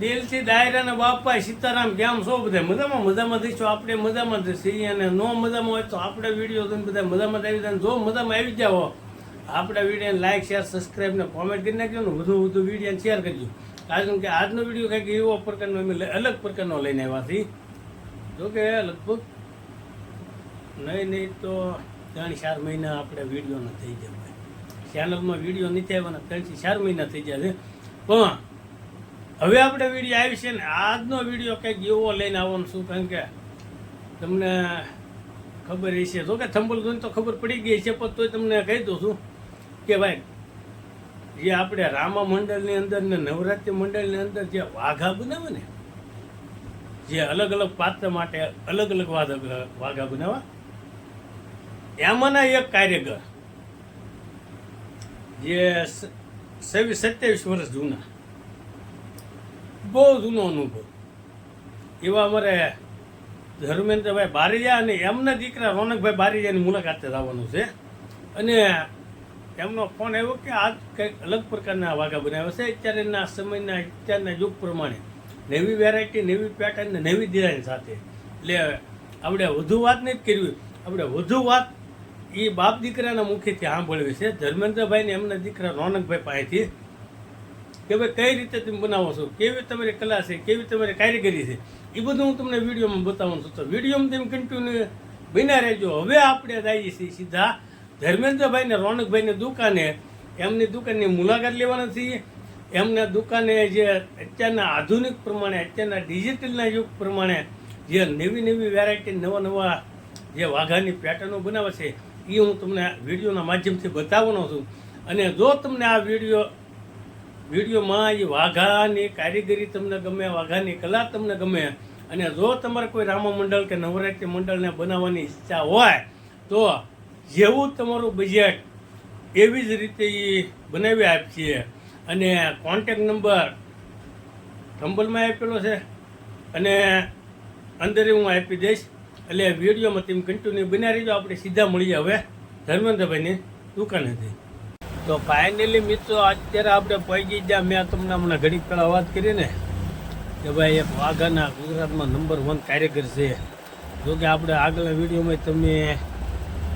દિલથી દાયરાના બાપા સીતારામ કેમ છો? બધા મજામાં? મજામાં થઈશું આપણે? મજામાં છીએ અને નો મજામાં હોય તો આપણે વીડિયો જોઈને બધા મજામાં આવી જાય. જો મજામાં આવી જાઓ આપણા વિડીયોને લાઈક શેર સબસ્ક્રાઈબ ને કોમેન્ટ કરી નાખજો ને વધુ વધુ વિડીયોને શેર કરજો. કારણ કે આજનો વીડિયો કંઈક એવો પ્રકારનો, અમે અલગ પ્રકારનો લઈને આવ્યા છીએ. જો કે લગભગ નહીં નહીં તો ત્રણ ચાર મહિના આપણે વીડિયો ન થઈ જાય ચેનલમાં વીડિયો નથી આવવાના ત્રણથી ચાર મહિના થઈ ગયા છે. પણ હવે આપણે વીડિયો આવી છે ને, આજનો વીડિયો કંઈક એવો લઈને આવવાનું શું કારણ કે તમને ખબર હશે. જો કે થંબલ જોઈને તો ખબર પડી ગઈ છે, પણ તોય તમને કહી દઉં છું કે ભાઈ, જે આપણે રામા મંડળની અંદર ને નવરાત્રિ મંડળની અંદર જે વાઘા બનાવે ને, જે અલગ અલગ પાત્ર માટે અલગ અલગ વાઘા બનાવવા એમાંના એક કાર્યકર જે સત્યાવીસ વર્ષ જૂના બહુ જૂનો અનુભવ. એવા અમારે ધર્મેન્દ્રભાઈ બારીજા અને એમના દીકરા રોનકભાઈ બારીજાની મુલાકાતે આવવાનું છે. અને એમનો ફોન આવ્યો કે આ કંઈક અલગ પ્રકારના વાઘા બનાવ્યા છે. અત્યારેના સમયના અત્યારના યુગ પ્રમાણે નવી વેરાયટી નવી પેટર્ન ને નવી ડિઝાઇન સાથે. એટલે આપણે વધુ વાત નથી કરવી આપણે વધુ વાત એ બાપ દીકરાના મુખેથી સાંભળવી છે. ધર્મેન્દ્રભાઈને એમના દીકરા રોનકભાઈ પાસેથી કે ભાઈ કઈ રીતે તમે બનાવો છો? કેવી તમારી કલા છે? કેવી તમારી કારીગરી છે? એ બધું હું તમને વિડીયોમાં બતાવવાનું છું. તો વિડીયોમાં તમે કન્ટિન્યુ બન્યા રહેજો. હવે આપણે જઈએ છીએ સીધા ધર્મેન્દ્રભાઈને રોનકભાઈની દુકાને. એમની દુકાનની મુલાકાત લેવાના છીએ. એમના દુકાને જે અત્યારના આધુનિક પ્રમાણે, અત્યારના ડિજિટલના યુગ પ્રમાણે જે નવી નવી વેરાયટી નવા નવા જે વાઘાની પેટર્નો બનાવે છે એ હું તમને વિડીયોના માધ્યમથી બતાવવાનો છું. અને જો તમને આ વીડિયો વિડીયોમાં એ વાઘાની કારીગરી તમને ગમે, વાઘાની કલા તમને ગમે અને જો તમારે કોઈ રામા મંડળ કે નવરાત્રિ મંડળને બનાવવાની ઈચ્છા હોય, તો જેવું તમારું બજેટ એવી જ રીતે એ બનાવી આપીએ. અને કોન્ટેક નંબર થંબલમાં આપેલો છે અને અંદર હું આપી દઈશ. એટલે વિડીયોમાં તેમ કન્ટિન્યુ બનાવી રહીજો આપણે સીધા મળીએ હવે. ધર્મેન્દ્રભાઈની દુકાનેથી. તો ફાઇનલી મિત્રો, અત્યારે આપણે પહોંચી ગયા. મેં તમને હમણાં ઘડીક પહેલાં વાત કરી ને, કે ભાઈ એક વાઘાના ગુજરાતમાં નંબર વન કાર્યકર છે. જો કે આપણે આગલા વિડીયોમાં તમે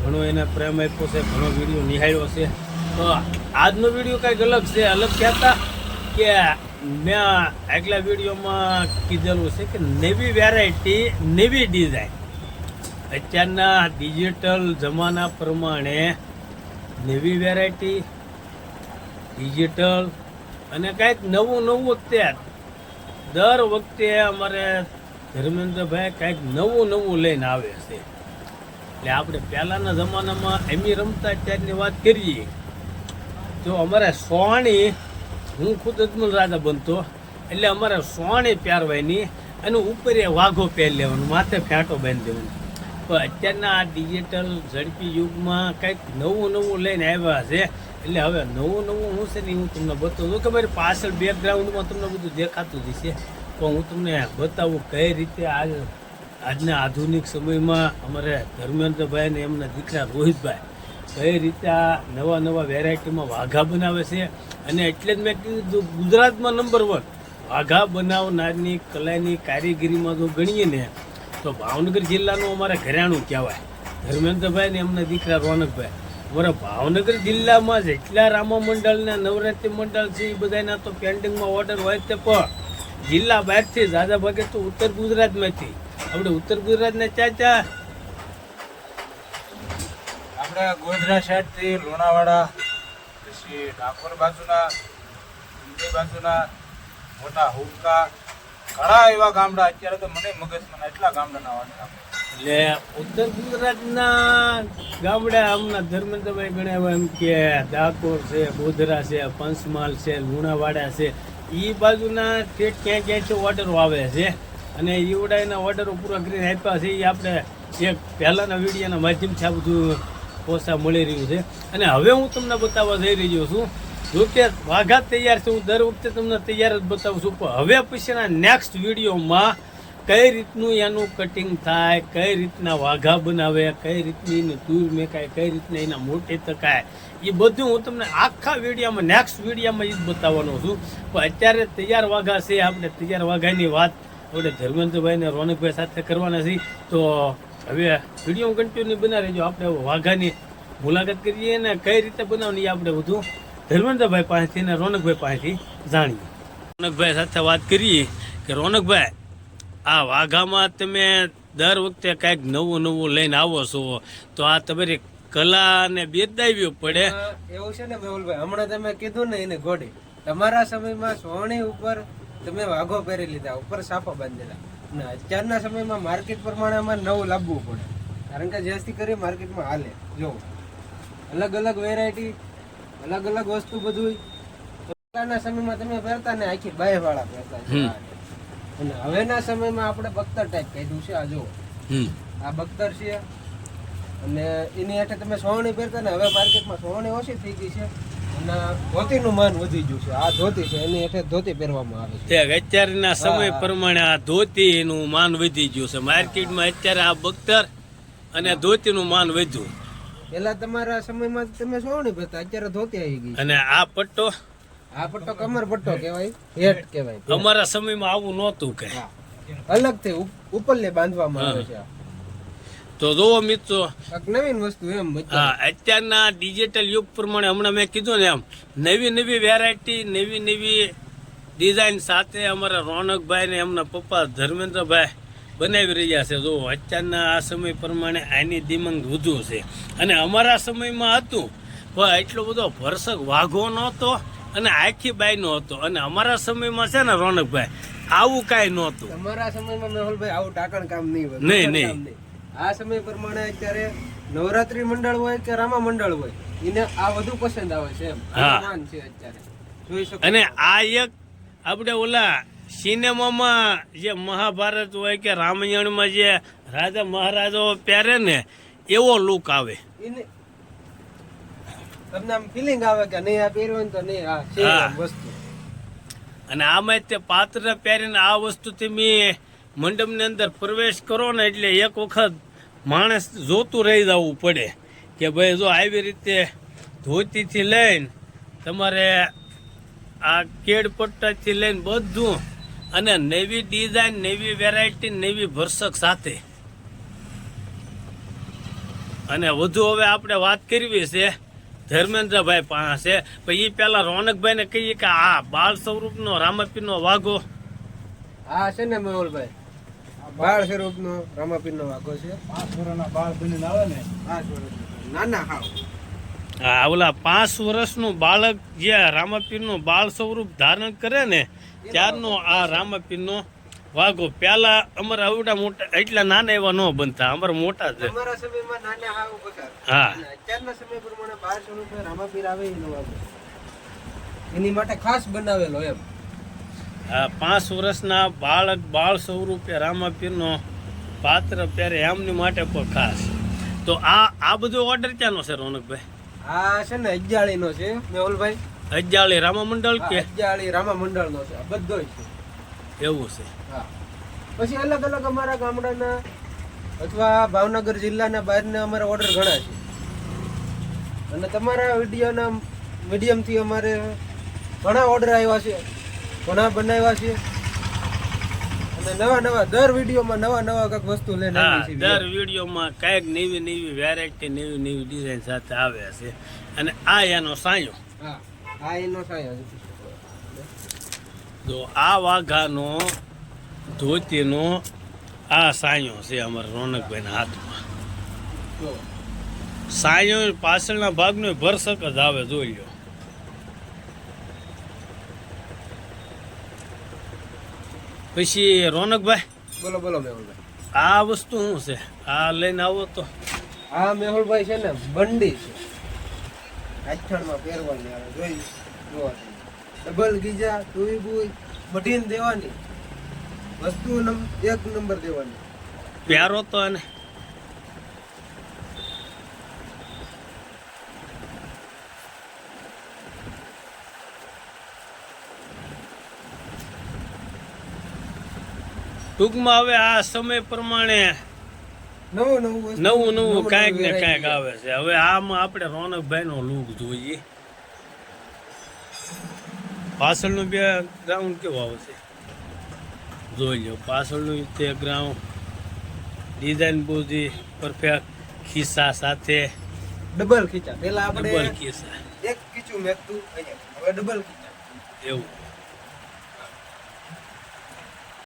ઘણો એને પ્રેમ આપ્યો છે, ઘણો વીડિયો નિહાળ્યો છે. તો આજનો વીડિયો કંઈક અલગ છે. અલગ કહેતા કે મેં આગલા વિડીયોમાં કીધેલું છે કે નવી વેરાયટી નવી ડિઝાઇન અત્યારના ડિજિટલ જમાના પ્રમાણે નવી વેરાયટી ડિજિટલ અને કંઈક નવું નવું અત્યાર. દર વખતે અમારે ધર્મેન્દ્રભાઈ કંઈક નવું નવું લઈને આવે છે. એટલે આપણે પહેલાંના જમાનામાં એમી રમતા ત્યારની વાત કરીએ. તો અમારે સોણી, હું ખુદ અજમલ રાજા બનતો, એટલે અમારે સોણી પહેરવાની અને ઉપર વાઘો પહેરી લેવાનો, માથે ફેંટો બાંધી દેવાનો. પણ અત્યારના આ ડિજિટલ ઝડપી યુગમાં કંઈક નવું નવું લઈને આવ્યા છે. એટલે હવે નવું નવું હું છે ને હું તમને બતાવું. કે મારી પાછળ બેકગ્રાઉન્ડમાં તમને બધું દેખાતું જ છે પણ હું તમને બતાવું કઈ રીતે આજ આજના આધુનિક સમયમાં અમારે ધર્મેન્દ્રભાઈ ને એમના દીકરા રોહિતભાઈ કઈ રીતે આ નવા નવા વેરાયટીમાં વાઘા બનાવે છે. અને એટલે જ મેં કીધું ગુજરાતમાં નંબર વન વાઘા બનાવનારની, કલાની કારીગરીમાં જો ગણીએ ને તો ભાવનગર જિલ્લાનું અમારે ઘરેણું કહેવાય. ધર્મેન્દ્રભાઈ ને એમના દીકરા રોનકભાઈ. અમારા ભાવનગર જિલ્લામાં જેટલા રામા મંડળના નવરાત્રિ મંડળ છે એ બધાના તો પેન્ડિંગમાં ઓર્ડર હોય તે પણ જિલ્લા બહારથી દાદા ભાગે તો ઉત્તર ગુજરાતમાંથી. આપણે ઉત્તર ગુજરાતના ચાચા આપણે ગોધરા સાઈડથી લોણાવાડા, પછી ડાકોર બાજુના ઊંઝી બાજુના, મોટા હુક્કા ઘણા એવા ગામડા અત્યારે તો મને મગજમાં એટલા ગામડાના વાંચા. એટલે ઉત્તર ગુજરાતના ગામડા હમણાં ધર્મેન્દ્રભાઈ ગણાવ્યા એમ કે ડાકોર છે, ગોધરા છે, પંચમહાલ છે, લુણાવાડા છે એ બાજુના સ્ટેટ ક્યાં ક્યાંથી ઓર્ડરો આવે છે. અને ઈવડાના ઓર્ડરો પૂરા કરીને આપ્યા છે એ આપણે એક પહેલાંના વિડીયોના માધ્યમથી આ બધું પોસા મળી રહ્યું છે. અને હવે હું તમને બતાવવા જઈ રહ્યો છું જો કે વાઘા તૈયાર છે, હું દર વખતે તમને તૈયાર જ બતાવું છું. પણ હવે પછીના નેક્સ્ટ વિડીયોમાં કઈ રીતનું એનું કટિંગ થાય, કઈ રીતના વાઘા બનાવે, કઈ રીતની એને તૂર મેકાય, કઈ રીતના એના મોટે તકાય એ બધું હું તમને આખા વિડીયામાં નેક્સ્ટ વિડીયામાં એ જ બતાવવાનો છું. પણ અત્યારે તૈયાર વાઘા છે, આપણે તૈયાર વાઘાની વાત આપણે ધર્મેન્દ્રભાઈ ને રોનકભાઈ સાથે કરવાના છે તો હવે વીડિયો કન્ટિન્યુ બનાવી રહેજો આપણે વાઘાની મુલાકાત કરીએ ને કઈ રીતે બનાવવાની આપણે બધું ધર્મેન્દ્રભાઈ પાસેથી અને રોનકભાઈ પાસેથી જાણીએ. રોનકભાઈ સાથે વાત કરીએ કે રોનકભાઈ, આ વાઘામાં તમે દર વખતે કાંઈક નવું નવું લઈને આવો છો, તો આ તમારી કલા ને બેદાવી પડે એવું છે ને મેહુલભાઈ, હમણાં તમે કીધું ને એને ઘોડી તમારા સમયમાં સોણી ઉપર તમે વાઘો પહેરી લીધા, ઉપર સાફા બાંધેલા. અને અત્યારના સમયમાં માર્કેટ પ્રમાણે અમારે નવું લાવવું પડે. કારણ કે જેથી કરી માર્કેટમાં હાલે જો અલગ અલગ વેરાયટી અલગ અલગ વસ્તુ બધું પહેલાના સમયમાં તમે પહેરતા ને આખી બાય વાળા પહેરતા. અને હવેના સમયમાં આપણે બખ્તર ટાઈપ કાઢ્યું છે આ જો આ બખ્તર છે. અને એની હેઠે તમે સોવણી પહેરતા ને હવે માર્કેટમાં સોવણી ઓછી થઈ ગઈ છે. અને ધોતીનું માન વધી ગયું છે. આ ધોતી છે એની હેઠે ધોતી પહેરવામાં આવે છે. અત્યારના સમય પ્રમાણે આ ધોતી એનું માન વધી ગયું છે. માર્કેટમાં અત્યારે આ બખ્તર અને ધોતીનું માન વધ્યું. પેલા તમારા સમયમાં તમે સોવણી પડતા અત્યારે ધોતી આવી ગઈ અને આ પટ્ટો આ પટ્ટો કમર પટ્ટો કહેવાય? હેટ કહેવાય. અમારા સમયમાં આવું નહોતું કે. અલગથી ઉપર ઉપરલે બાંધવામાં આવે છે તો જોવો મિત્રો નવીન વસ્તુ એમ હા અત્યારના ડિજિટલ યુગ પ્રમાણે હમણાં મેં કીધું ને એમ નવી નવી વેરાયટી નવી નવી ડિઝાઇન સાથે અમારા રોનકભાઈ ને એમના પપ્પા ધર્મેન્દ્રભાઈ બનાવી રહ્યા છે. જો અત્યારના આ સમય પ્રમાણે આની દિમંગ વધુ છે. અને અમારા સમયમાં હતું પણ એટલો બધો ભરસક વાઘો નહોતો અને આખી બાઈનો હતો અને અમારા સમયમાં છે ને રોનકભાઈ આવું કાંઈ નહોતું. અમારા સમયમાં મેહુલભાઈ આવું ટાકણ કામ નહીં હોય નહીં, નહીં. આ સમય પ્રમાણે અત્યારે નવરાત્રી મંડળ હોય કે રામા મંડળ હોય એને આ વધુ પસંદ આવે છે એમ. હા. છે અત્યારે. જોઈ શકો અને આ એક આપણે ઓલા સિનેમામાં જે મહાભારત હોય કે રામાયણમાં જે રાજા મહારાજાઓ પહેરે ને એવો લુક આવે. તમને આમ ફિલિંગ આવે કે નહીં આ પહેર્યું તો નહીં આ વસ્તુ. અને આમાં તે પાત્ર પહેરીને આ વસ્તુ તમે મંડપની અંદર પ્રવેશ કરો ને એટલે એક વખત માણસ જોતું રહી જવું પડે કે ભાઈ જો આવી રીતે ધોતીથી લઈને તમારે આ કેડ પટ્ટાથી લઈને બધું અને નવી ડિઝાઇન નવી વેરાયટી નવી ભરસક સાથે. અને વધુ હવે આપણે વાત કરવી છે ધર્મેન્દ્રભાઈ પાસે પણ એ પેલા રોનકભાઈને કહીએ કે આ બાળ સ્વરૂપનો રામાપીરનો વાઘો. આ છે ને મેહુલભાઈ? બાળ સ્વરૂપનો રામાપીરનો વાઘો છે. પાંચ વર્ષના બાળ બનીને આવે ને? પાંચ વર્ષ નાના હાવ. આ ઓલા પાંચ વર્ષનું બાળક જે રામાપીરનું બાળ સ્વરૂપ ધારણ કરે ને ત્યારનો આ રામાપીરનો વાઘો. પેલા અમારા આવડા મોટા એટલા નાના એવા ન બનતા. અમારા મોટા છે. હા. અને સમય પ્રમાણે બાર સ્વરૂપે રામાપીર આવે એનો વાઘો. એની માટે ખાસ બનાવેલો એમ. હા પાંચ વર્ષના બાળક બાળ સ્વરૂપે રામાપીરનો પાત્ર પહેરે એમની માટે પણ ખાસ. તો આ આ બધો ઓર્ડર ક્યાંનો છે રોનકભાઈ? આ છે ને અજાળીનો છે મેહુલભાઈ. અજાળી રામા મંડળ કે? અજાળી રામા મંડળ મંડળનો છે બધો છે. એવું છે. હા. પછી અલગ અલગ અમારા ગામડાના અથવા ભાવનગર જિલ્લાના બહારના અમારા ઓર્ડર ઘણા છે. અને તમારા વિડીયોના મીડિયમથી અમારે ઘણા ઓર્ડર આવ્યા છે. ઘણા બનાવ્યા છે. અને નવા નવા દર વિડીયોમાં નવા નવા કંઈક વસ્તુ લઈને હા છે દર વિડીયોમાં કાંઈક નવી નવી વેરાયટી નવી નવી ડિઝાઇન સાથે આવે છે. અને આ એનો સાયો. હા. આ એનો વાઘાનો ધોતીનો આ સાયો છે અમારા રોનકભાઈના હાથમાં. સાયો પાછળના ભાગનો ભરસક જ આવે જોઈ લો. પછી રોનકભાઈ? બોલો બોલો મેહુલભાઈ. આ વસ્તુ શું છે? આ લઈને આવો તો. આ મેહુલભાઈ છે ને બંડી છે. રાજસ્થાનમાં પહેરવાની આવે, જોઈ, જોવા ડબલ ગીજા તુઈ બુઈ, મઢીને દેવાની. વસ્તુ એક નંબર દેવાની. પ્યારો તો અને ટૂંકમાં હવે આ સમય પ્રમાણે નવું નવું કાંઈક ને. કાંઈક આવે છે. હવે આમાં આપણે રોનકભાઈ નો લુક જોઈએ. પાછળનું બે ગ્રાઉન્ડ કેવું આવે છે જોઈ લો પાછળનું તે ગ્રાઉન્ડ ડિઝાઇન બધી પરફેક્ટ ખિસ્સા સાથે. ડબલ ખીચા પેલા ડબલ ખિસ્સા. એક ખીચું મેકતું હવે ડબલ ખીચા એવું.